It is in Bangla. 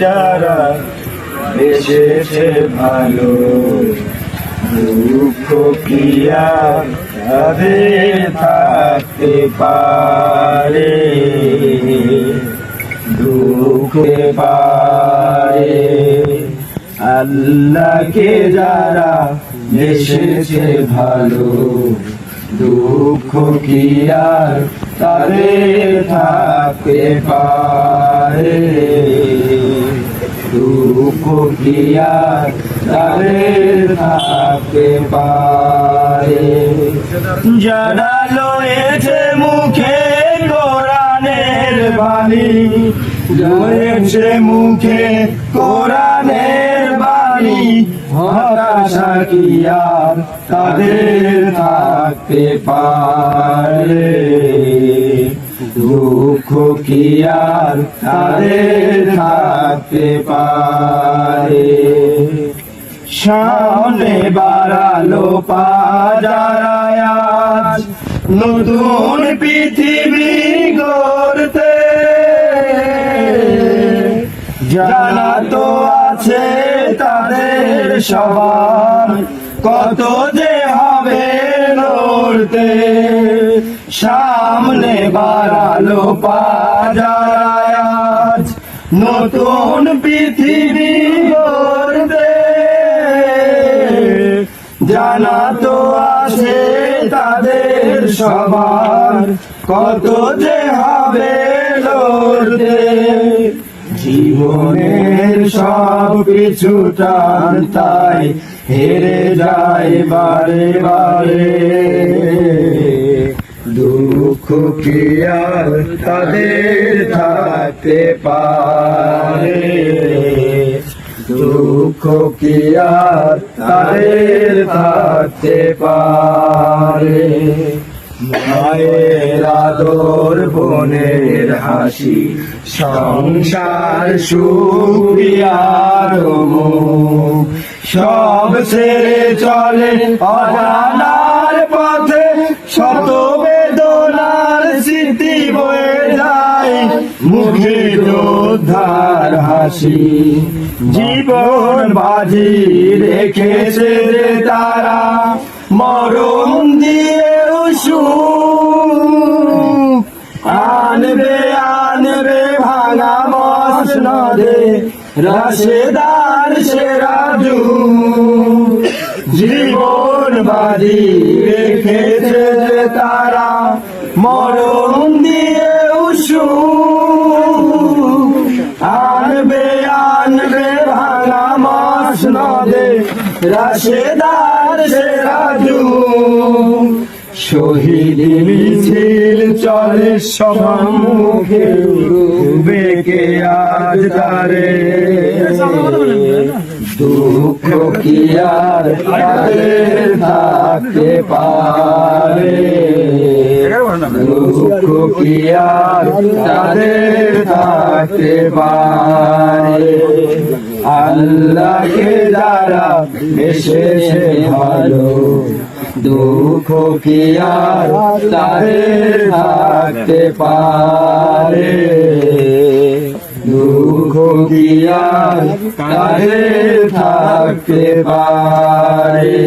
যারা এসেছে ভালো, দুঃখ ক্রিয়া তাদের থাকতে পারে, দুঃখে পারে। আল্লাহকে যারা এসেছে ভালো, দুঃখ কি তাদের থাকতে পারে। দুঃখ তাদের থাকতে পারে। যারা লয়েছে মুখে কোরআনের বাণী, লয়েছে মুখে কোরআনের হতাশা কি আর তাদের থাকতে পারে। দুঃখ কি আর তাদের থাকতে পারে? সামনে বাড়ালো পাজারায়াজ নতুন পৃথিবী গড়তে। জানা তো আছে তাদের সবার কত যে হবে লড়তে সামনে বাড়ালো পাজারায়াজ নতুন পৃথিবী গড়তে। জানা তো আছে তাদের সবার কত যে হবে লড়তে জীবনের সব কিছু টান তাই হেরে যায় বারে বারে। দুঃখ কি আর তাদের থাকতে পারে? দুঃখ কি আর তাদের থাকতে পারে? মায়ের আদর, বোনের হাসি, সংসার সুপ্রিয়ার সব ছেড়ে চলে অজানার পথে, শত বেদনার স্মৃতি বয়ে যায়, মুখে যোদ্ধার হাসি। জীবন বাজি রেখেছে তারা মরণ দিয়েও আনবে আনবে, ভাঙা মসনদে রাশেদার সেরাজু জীবন বাজি রেখেছে তারা, মরণ দিয়েও আনবে আনবে, ভাঙা মসনদে রাশেদার সেরাজু শহীদ মিছিল চলে সম্মুখে বেকে আজ তারে। দুঃখ কি আর তাদের থাকতে পারে? দুঃখ কি আর তাদের থাকতে পারে? আল্লাহকে যারা এসেছে ভালো, দুঃখ কি আর তাদের থাকতে পারে? দুঃখ কি আর তাদের থাকতে পারে?